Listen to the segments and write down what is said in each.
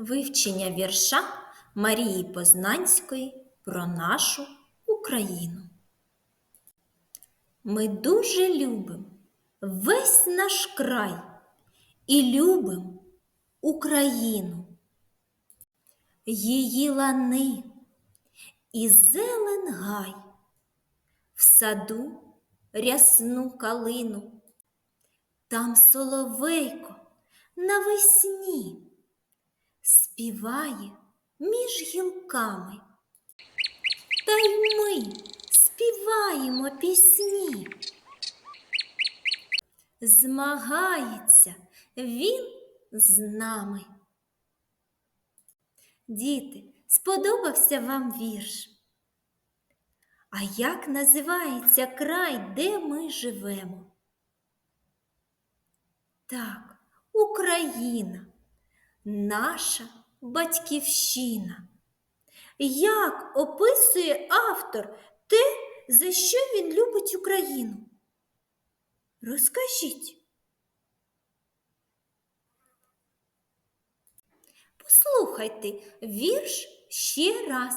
Вивчення вірша Марії Познанської про нашу Україну. Ми дуже любимо весь наш край і любимо Україну, її лани і зелен гай, в саду рясну калину, там соловейко навесні співає між гілками. Та й ми співаємо пісні. Змагається він з нами. Діти, сподобався вам вірш? А як називається край, де ми живемо? Так, Україна, наша батьківщина. Як описує автор те, за що він любить Україну? Розкажіть. Послухайте вірш ще раз,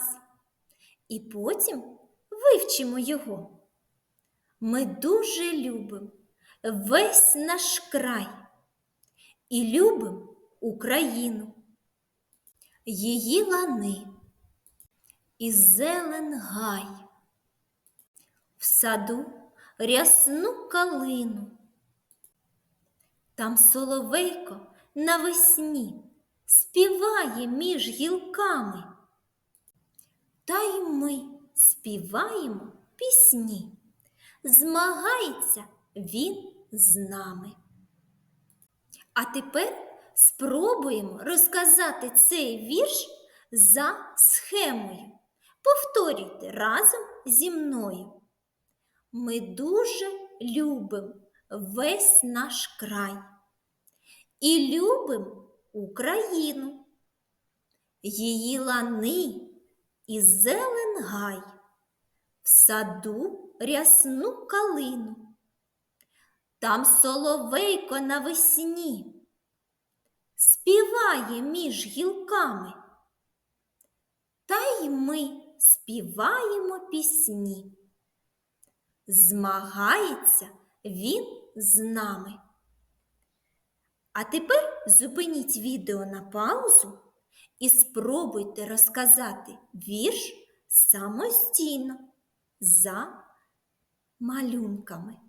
і потім вивчимо його. Ми дуже любимо весь наш край і любимо Україну, її лани і зелен гай, в саду рясну калину. Там соловейко навесні співає між гілками. Та й ми співаємо пісні. Змагається він з нами. А тепер спробуємо розказати цей вірш за схемою. Повторюйте разом зі мною. Ми дуже любимо весь наш край і любимо Україну, її лани і зелен гай, в саду рясну калину. Там соловейко навесні співає між гілками. Та й ми співаємо пісні. Змагається він з нами. А тепер зупиніть відео на паузу і спробуйте розказати вірш самостійно за малюнками.